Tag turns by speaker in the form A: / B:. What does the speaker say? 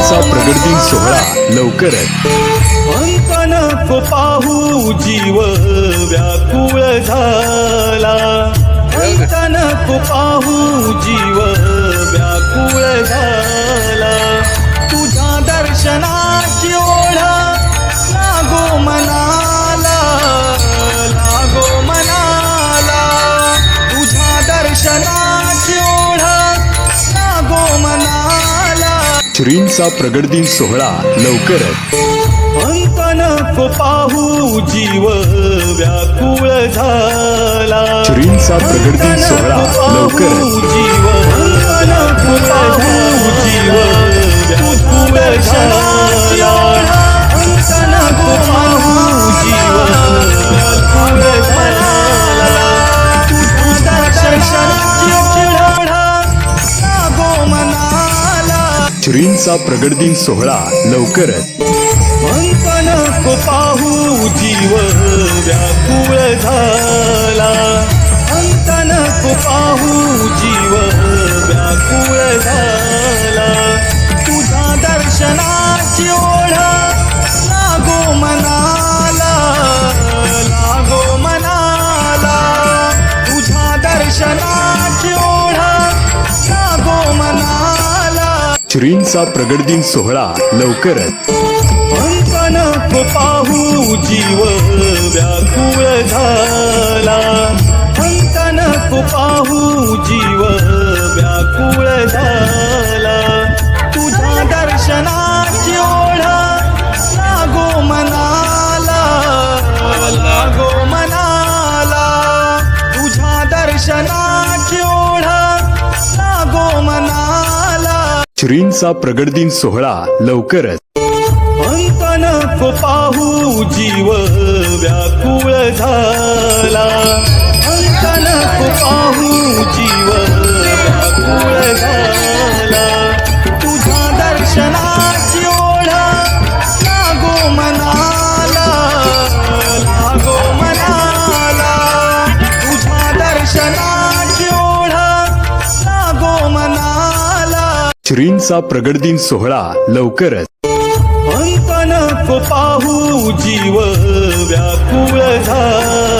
A: श्रींचा प्रगट दिन सोहळा लवकरच.
B: अंतन पाहू जीव व्याकुळ झाला. अंतन पाहू जीव व्याकुळ
A: श्रींचा प्रगट दिन सोहळा लवकरच
B: पाहू जीव व्याकुळ झाला.
A: श्रींचा प्रगट दिन सोहळा लवकरच श्रींचा प्रगट दिन सोहळा लवकरच.
B: अंतन पाहू जीव व्याकुळ झाला.
A: श्रींचा प्रगट दिन सोहळा लवकरच.
B: पाहू जीव व्याकुळ झाला. पाहू जीव
A: श्रींचा प्रगट दिन सोहळा लवकरच.
B: अंतन पाहू जीव व्याकुळ झाला.
A: श्रींचा प्रगट दिन सोहळा लवकरच.
B: पाहू पाहू जीव व्याकुळ झाला.